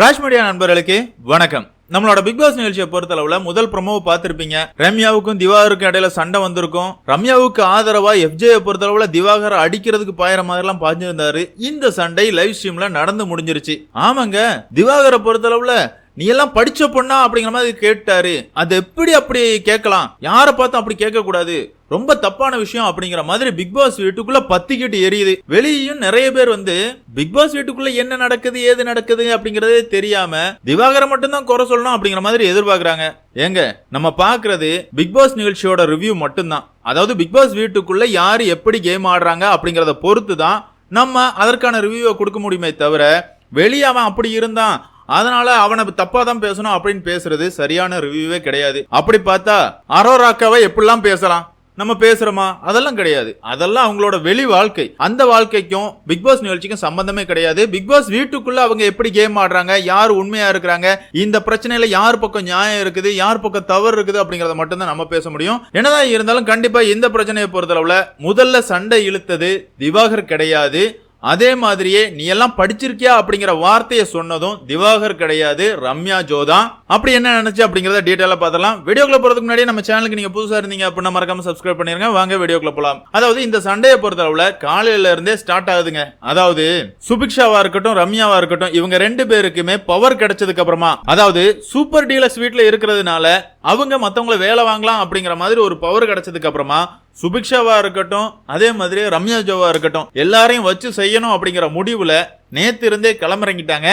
Raj media நண்பர்களுக்கு வணக்கம். நம்மளோட பிக் பாஸ் நிகழ்ச்சியை பொறுத்தளவுல முதல் ப்ரமோவை பார்த்திருப்பீங்க. ரம்யாவுக்கும் திவாகருக்கும் இடையில சண்டை வந்திருக்கும். ரம்யாவுக்கு ஆதரவா எஃப்ஜே பொறுத்தளவுல திவாகர் அடிக்கிறதுக்கு பாயிற மாதிரி எல்லாம் பாஞ்சிருந்தாரு. இந்த சண்டை லைவ் ஸ்ட்ரீம்ல நடந்து முடிஞ்சிருச்சு. ஆமாங்க திவாகரை பொறுத்தளவுல நீ எல்லாம் படிச்ச பொண்ணா அப்படிங்கிற மாதிரி கேட்டாரு. அது எப்படி அப்படி கேட்கலாம்? யாரை பார்த்து அப்படி கேட்க கூடாது ரொம்ப தப்பான விஷயம் அப்படிங்கிற மாதிரி பிக் பாஸ் வீட்டுக்குள்ள பத்திக்கிட்டு எரியுது. வெளியும் நிறைய பேர் வந்து பிக் பாஸ் வீட்டுக்குள்ள என்ன நடக்குது ஏது நடக்குது அப்படிங்கறதே தெரியாம திவாகரை மட்டும்தான் குறை சொல்லணும் அப்படிங்கிற மாதிரி எதிர்பார்க்கறாங்க. ஏங்க நம்ம பாக்குறது பிக் பாஸ் நிகழ்ச்சியோட ரிவ்யூ மட்டும்தான். அதாவது பிக் பாஸ் வீட்டுக்குள்ள யாரு எப்படி கேம் ஆடுறாங்க அப்படிங்கறத பொறுத்து தான் நம்ம அதற்கான ரிவ்யூவை கொடுக்க முடியுமே தவிர வெளியே அவன் அப்படி இருந்தான் அதனால அவனை தப்பா தான் பேசணும் அப்படின்னு பேசுறது சரியான ரிவ்யூவே கிடையாது. அப்படி பார்த்தா அரோராக்காவை எப்படிலாம் பேசலாம்? நம்ம பேசுறோமா? அதெல்லாம் கிடையாது. அதெல்லாம் அவங்களோட வெளி வாழ்க்கை. அந்த வாழ்க்கைக்கும் பிக் பாஸ் நிகழ்ச்சிக்கும் சம்பந்தமே கிடையாது. பிக் பாஸ் வீட்டுக்குள்ள அவங்க எப்படி கேம் ஆடுறாங்க யார் உண்மையா இருக்கிறாங்க இந்த பிரச்சனையில யார் பக்கம் நியாயம் இருக்குது யார் பக்கம் தவறு இருக்குது அப்படிங்கறத மட்டும்தான் நம்ம பேச முடியும். என்னதான் இருந்தாலும் கண்டிப்பா இந்த பிரச்சனையை பொறுத்தளவுல முதல்ல சண்டை இழுத்தது திவாகர் கிடையாது. அதே மாதிரியே நீ எல்லாம் படிச்சிருக்கியா? அப்படிங்கிற வார்த்தையை சொன்னதும் திவாகர் கிடையாது ரம்யா ஜோதா. அப்படி என்ன நினைச்சு அப்படிங்கறத டீட்டெயிலா பார்த்தலாம் வீடியோக்குள்ள போறதுக்கு முன்னாடி நம்ம சேனலுக்கு நீங்க புதுசா இருந்தீங்க அப்படின்னா மறக்காம சப்ஸ்கிரைப் பண்ணிருங்க. வாங்க வீடியோக்குள்ள போலாம். அதாவது இந்த சண்டையை பொறுத்தளவுல காலையில இருந்தே ஸ்டார்ட் ஆகுதுங்க. அதாவது சுபிக்ஷாவா இருக்கட்டும் ரம்யாவா இருக்கட்டும் இவங்க ரெண்டு பேருக்குமே பவர் கிடைச்சதுக்கு அப்புறமா அதாவது சூப்பர் டீலக்ஸ் வீட்டுல இருக்கிறதுனால அவங்க மத்தவங்களை வேலை வாங்கலாம் அப்படிங்கிற மாதிரி ஒரு பவர் கிடைச்சதுக்கு அப்புறமா சுபிக்ஷாவா இருக்கட்டும் அதே மாதிரி ரம்யா ஜோவா இருக்கட்டும் எல்லாரையும் வச்சு செய்யணும் அப்படிங்கிற முடிவுல நேத்து இருந்தே கிளம்புறங்கிட்டாங்க.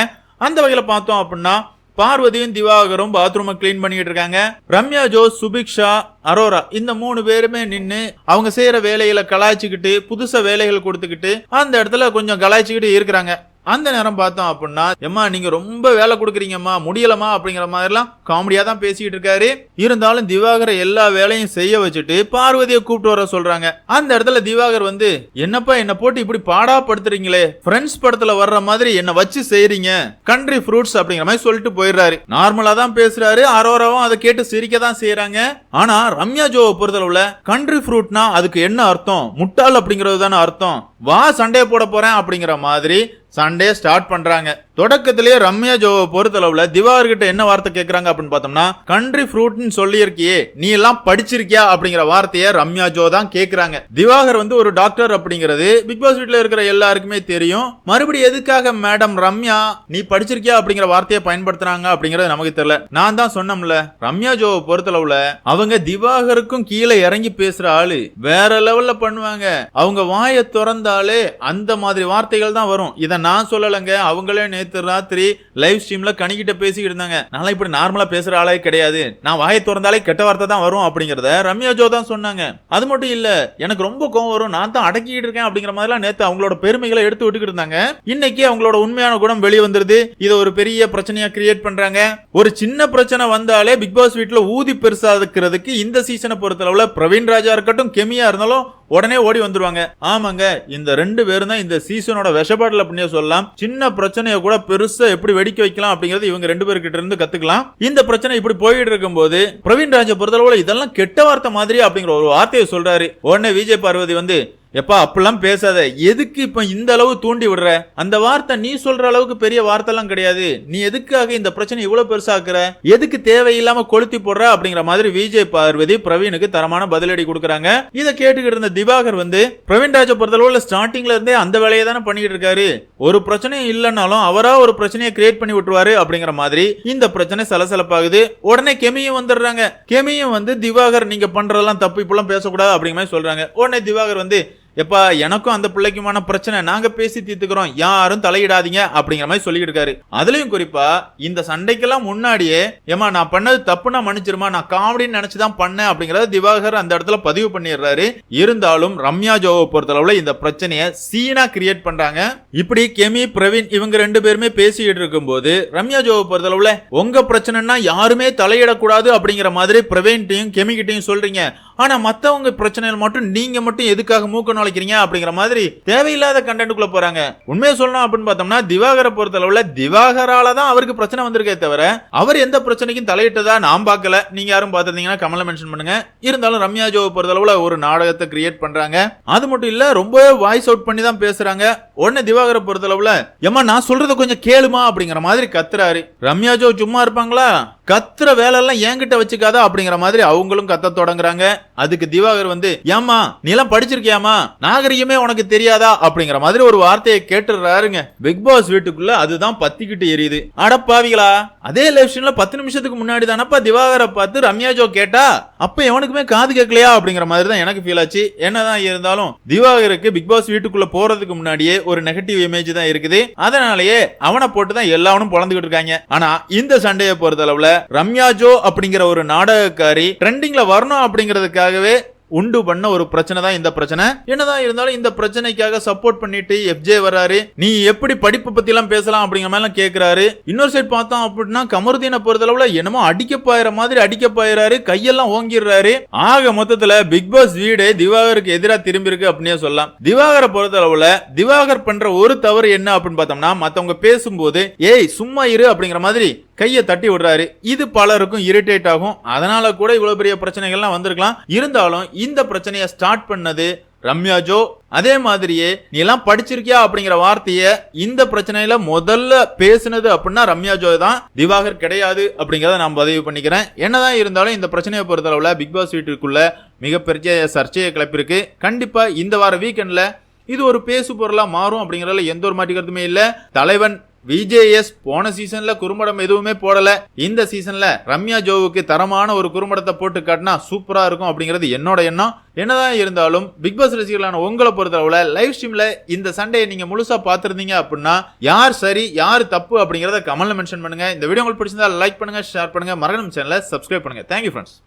அந்த வகையில பார்த்தோம் அப்படின்னா பார்வதியும் திவாகரும் பாத்ரூமை க்ளீன் பண்ணிட்டு இருக்காங்க. ரம்யா ஜோ சுபிக்ஷா அரோரா இந்த மூணு பேருமே நின்று அவங்க செய்யற வேலைகளை கலாய்ச்சிக்கிட்டு புதுசா வேலைகள் கொடுத்துக்கிட்டு அந்த இடத்துல கொஞ்சம் கலாய்ச்சிக்கிட்டு இருக்கிறாங்க. அந்த நேரம் பார்த்தோம் அப்படின்னா எம்மா நீங்க ரொம்ப வேலை கொடுக்குறீங்கம்மா முடியலமா அப்படிங்கிற மாதிரிலாம் காமெடியா தான் பேசிக்கிட்டு இருக்காரு. இருந்தாலும் திவாகரை எல்லா வேலையும் செய்ய வச்சுட்டு பார்வதியை கூப்பிட்டு வர சொல்றாங்க. அந்த இடத்துல திவாகர் வந்து என்னப்பா என்ன போட்டு இப்படி பாடாப்படுத்துறீங்களே ஃப்ரெண்ட்ஸ் படத்துல வர்ற மாதிரி என்ன வச்சு செய்றீங்க. கண்ட்ரி ஃப்ரூட்ஸ் அப்படிங்கிற மாதிரி சொல்லிட்டு போயிடுறாரு. நார்மலா தான் பேசுறாரு. அரோராவும் அதை கேட்டு சிரிக்க தான் செய்யறாங்க ஆனா ரம்யா ஜோவை பொறுத்தளவுல கண்ட்ரி ஃப்ரூட்னா அதுக்கு என்ன அர்த்தம்? முட்டாள் அப்படிங்கிறது தானே அர்த்தம். வா சண்டையை போட போறேன் அப்படிங்கிற மாதிரி சண்டே ஸ்டார்ட் பண்றாங்க. தொடக்கத்திலேயே ரம்யா ஜோவை பொறுத்தளவுல திவார்கிட்ட என்ன வார்த்தை கேட்கறாங்க அப்படின்னு பார்த்தோம்னா கண்ட்ரி ஃப்ரூட்னு சொல்லியிருக்கியே நீ எல்லாம் படிச்சிருக்கியா? அப்படிங்கிற வார்த்தையை ரம்யா ஜோ தான் கேட்கறாங்க திவாகர் வந்து ஒரு டாக்டர் அப்படிங்கிறது பிக் பாஸ் வீட்டில் இருக்கிற எல்லாருக்குமே தெரியும். மறுபடியும் எதுக்காக மேடம் ரம்யா நீ படிச்சிருக்கியா? அப்படிங்கிற வார்த்தையை பயன்படுத்துறாங்க அப்படிங்கிறது நமக்கு தெரியல. நான் தான் சொன்னோம்ல ரம்யா ஜோவை பொறுத்தளவுல அவங்க திவாகருக்கும் கீழே இறங்கி பேசுற ஆளு. வேற லெவல்ல பண்ணுவாங்க. அவங்க வாயை திறந்தாலே அந்த மாதிரி வார்த்தைகள் தான் வரும். இதை நான் சொல்லலைங்க அவங்களே நேற்று ராத்திரி லைவ் ஸ்ட்ரீம்ல கணிக்கிட்ட பேசிக்கிட்டு இருந்தாங்க. நான் இப்படி நார்மலா பேசுற ஆளே கிடையாது. நான் வாயை திறந்தாலே கெட்ட வார்த்தை தான் வரும் அப்படிங்கறத ரம்யா ஜோ தான் சொன்னாங்க. அது மட்டும் இல்ல எனக்கு ரொம்ப கோவம் வரும். நான் தான் அடக்கிட்டு இருக்கேன் அப்படிங்கிற மாதிரிலாம் நேற்று அவங்களோட பெருமைகளை எடுத்து விட்டுக்கிட்டு இருந்தாங்க. இன்னைக்கு அவங்களோட உண்மையான குணம் வெளியே வந்துருது. இதை ஒரு பெரிய பிரச்சனையா கிரியேட் பண்றாங்க. ஒரு சின்ன பிரச்சனை வந்தாலே பிக் பாஸ் வீட்டுல ஊதி பெருசாக்கிறதுக்கு இந்த சீசனை பொறுத்தளவுல பிரவீன் ராஜா இருக்கட்டும் கெமியா இருந்தாலும் உடனே ஓடி வந்துருவாங்க. ஆமாங்க இந்த ரெண்டு பேரும் தான் இந்த சீசனோட விஷபாடல் அப்படின்னே சொல்லலாம். சின்ன பிரச்சனையை கூட பெருசா எப்படி வெடிக்க வைக்கலாம் அப்படிங்கறது இவங்க ரெண்டு பேர்கிட்ட இருந்து கத்துக்கலாம். இந்த பிரச்சனை இப்படி போயிட்டு இருக்கும்போது பிரவீன் ராஜ பொறுத்தளவுல இதெல்லாம் கெட்ட வார்த்தை மாதிரி அப்படிங்கிற ஒரு வார்த்தையை சொல்றாரு. உடனே விஜய் பார்வதி வந்து எப்பா அப்படிலாம் பேசாத. எதுக்கு இப்ப இந்த அளவு தூண்டி விடுற? அந்த வார்த்தை நீ சொல்ற அளவுக்கு பெரிய வார்த்தை எல்லாம் கிடையாது. நீ எதுக்காக இந்த பிரச்சனை இவ்வளவு பெருசாக்குற? எதுக்கு தேவையில்லாம கொளுத்தி போடுற? அப்படிங்கிற மாதிரி விஜய் பார்வதி பிரவீனுக்கு தரமான பதிலடி கொடுக்குறாங்க. இதை கேட்டுக்கிட்டு இருந்த திவாகர் வந்து பிரவீன் ராஜ பொறுத்தளவுல ஸ்டார்டிங்ல இருந்தே அந்த வேலையை தானே பண்ணிட்டு இருக்காரு. ஒரு பிரச்சனையும் இல்லைன்னாலும் அவரா ஒரு பிரச்சனையை கிரியேட் பண்ணி விட்டுருவாரு. அப்படிங்கிற மாதிரி இந்த பிரச்சனை சலசலப்பாகுது. உடனே கெமியும் வந்துடுறாங்க. கெமியும் வந்து திவாகர் நீங்க பண்றதெல்லாம் தப்பு இப்பெல்லாம் பேசக்கூடாது. அப்படிங்கிற மாதிரி சொல்றாங்க. உடனே திவாகர் வந்து எப்பா எனக்கும் அந்த பிள்ளைக்குமான பிரச்சனை நாங்க பேசி தீர்த்துக்கிறோம் யாரும் தலையிடாதீங்க அப்படிங்கிற மாதிரி சொல்லிட்டு இருக்காரு. அதுலயும் குறிப்பா இந்த சண்டைக்கெல்லாம் முன்னாடியே ஏமா நான் பண்ணது தப்புனா மன்னிச்சிருமா நான் காமெடின்னு நினைச்சுதான் பண்ணேன் அப்படிங்கறத திவாகர் அந்த இடத்துல பதிவு பண்ணிடுறாரு. இருந்தாலும் ரம்யா ஜோவை பொறுத்தளவுல இந்த பிரச்சனையை சீனா கிரியேட் பண்றாங்க. இப்படி கெமி பிரவீன் இவங்க ரெண்டு பேருமே பேசிக்கிட்டு இருக்கும்போது ரம்யா ஜோவை பொறுத்தளவுல உங்க பிரச்சனைனா யாருமே தலையிடக்கூடாது அப்படிங்கிற மாதிரி பிரவீன்ட்டையும் கெமிகிட்டையும் சொல்றீங்க. ஆனால் மற்றவங்க பிரச்சனைகள் மட்டும் நீங்கள் மட்டும் எதுக்காக மூக்க நுழைக்கிறீங்க அப்படிங்கிற மாதிரி தேவையில்லாத கண்டென்ட்டுக்குள்ளே போகிறாங்க உண்மையை சொல்லணும் அப்படின்னு பார்த்தோம்னா திவாகரை பொறுத்தளவுல திவாகரால தான் அவருக்கு பிரச்சனை வந்திருக்கே தவிர அவர் எந்த பிரச்சனைக்கும் தலையிட்டதா நான் பார்க்கல. நீங்கள் யாரும் பார்த்திருந்தீங்கன்னா கமலை மென்ஷன் பண்ணுங்க. இருந்தாலும் ரம்யா ஜோவை பொறுத்தளவுல ஒரு நாடகத்தை கிரியேட் பண்ணுறாங்க அது மட்டும் இல்லை ரொம்பவே வாய்ஸ் அவுட் பண்ணி தான் பேசுகிறாங்க உடனே திவாகரை பொறுத்தளவுல ஏமா நான் சொல்றத கொஞ்சம் கேளுமா? அப்படிங்கிற மாதிரி கத்துறாரு. ரம்யா ஜோ சும்மா இருப்பாங்களா? கத்துற வேலை எல்லாம் என்கிட்ட வச்சுக்காதா அப்படிங்கிற மாதிரி அவங்களும் கத்த தொடங்குறாங்க. அதுக்கு திவாகர் வந்து ஏமா நீ எல்லாம் படிச்சிருக்கியாமா நாகரிகமே உனக்கு தெரியாதா? அப்படிங்கிற மாதிரி ஒரு வார்த்தையை கேட்டுறாருங்க பிக் பாஸ் வீட்டுக்குள்ள அதுதான் பத்திக்கிட்டு எரியுது. அடப்பாவிகளா அதே லெப்ஷன்ல பத்து நிமிஷத்துக்கு முன்னாடி தானப்பா திவாகரை பார்த்து ரம்யா ஜோ கேட்டா? அப்ப எவனுக்குமே காது கேட்கலையா? அப்படிங்கிற மாதிரி தான் எனக்கு ஃபீல் ஆச்சு. என்னதான் இருந்தாலும் திவாகருக்கு பிக் பாஸ் வீட்டுக்குள்ள போறதுக்கு முன்னாடியே ஒரு நெகட்டிவ் இமேஜ் தான் இருக்குது. அதனாலயே அவனை போட்டு தான் எல்லாரும் பொழந்துகிட்டு இருக்காங்க. ஆனா இந்த சண்டையை பொறுத்தளவுல ரம்யா ஜோ அப்படிங்கிற ஒரு நாடகக்காரி ட்ரெண்டிங்ல வரணும் அப்படிங்கிறதுக்காகவே உண்டு பண்ண ஒரு பிரச்சனை தான் இந்த பிரச்சனை. என்னதான் இருந்தாலும் இந்த பிரச்சனைக்காக சப்போர்ட் பண்ணிட்டு எஃப்ஜே வராரு நீ எப்படி படிப்பு பத்தி எல்லாம் பேசலாம் அப்படிங்கிற மாதிரி எல்லாம் கேக்குறாரு. இன்னொரு சைடு பார்த்தோம் அப்படின்னா கமருதீனை பொறுத்தளவுல என்னமோ அடிக்க பாயிற மாதிரி அடிக்க பாயிறாரு. கையெல்லாம் ஓங்கிடுறாரு. ஆக மொத்தத்துல பிக் பாஸ் வீடு திவாகருக்கு எதிராக திரும்பி இருக்கு அப்படின்னே சொல்லலாம். திவாகரை பொறுத்தளவுல திவாகர் பண்ற ஒரு தவறு என்ன அப்படின்னு பார்த்தோம்னா மத்தவங்க பேசும்போது ஏய் சும்மா இரு அப்படிங்கிற மாதிரி கையை தட்டி விடுறாரு. இது பலருக்கும் இரிட்டேட் ஆகும். அதனால கூட இவ்வளவு பெரிய பிரச்சனைகள்லாம் வந்திருக்கலாம். இருந்தாலும் இந்த பிரச்சனையை ஸ்டார்ட் பண்ணது ரம்யா ஜோ. அதே மாதிரியே நீ எல்லாம் படிச்சிருக்கியா? அப்படிங்கிற வார்த்தையை இந்த பிரச்சனையில முதல்ல பேசுனது அப்படின்னா ரம்யா ஜோ தான். திவாகர் கிடையாது அப்படிங்கறத நான் பதிவு பண்ணிக்கிறேன். என்னதான் இருந்தாலும் இந்த பிரச்சனையை பொறுத்தளவுல பிக் பாஸ் வீட்டுக்குள்ள மிகப்பெரிய சர்ச்சையை கிளப்பிருக்கு கண்டிப்பா இந்த வார வீக்கெண்ட்ல இது ஒரு பேசு பொருளா மாறும் அப்படிங்கறதுல எந்த ஒரு மாட்டிக்கிறதுமே இல்ல. தலைவன் விஜேஎஸ் போன சீசன்ல குறும்படம் எதுவுமே போடல. இந்த சீசன்ல ரம்யா ஜோவுக்கு தரமான ஒரு குறும்படத்தை போட்டு காட்டினா சூப்பரா இருக்கும் அப்படிங்கிறது என்னோட எண்ணம். என்னதான் இருந்தாலும் பிக் பாஸ் ரசிகர்களான உங்களை பொறுத்தளவுல லைவ் ஸ்ட்ரீம்ல இந்த சண்டையை நீங்க முழுசா பார்த்திருந்தீங்க அப்படின்னா யார் சரி யார் தப்பு அப்படிங்கறத கமெண்ட்ல மென்ஷன் பண்ணுங்க. இந்த வீடியோ உங்களுக்கு பிடிச்சிருந்தா லைக் பண்ணுங்க ஷேர் பண்ணுங்க. மரணம் சேனலை சப்ஸ்கிரைப் பண்ணுங்க. Thank you friends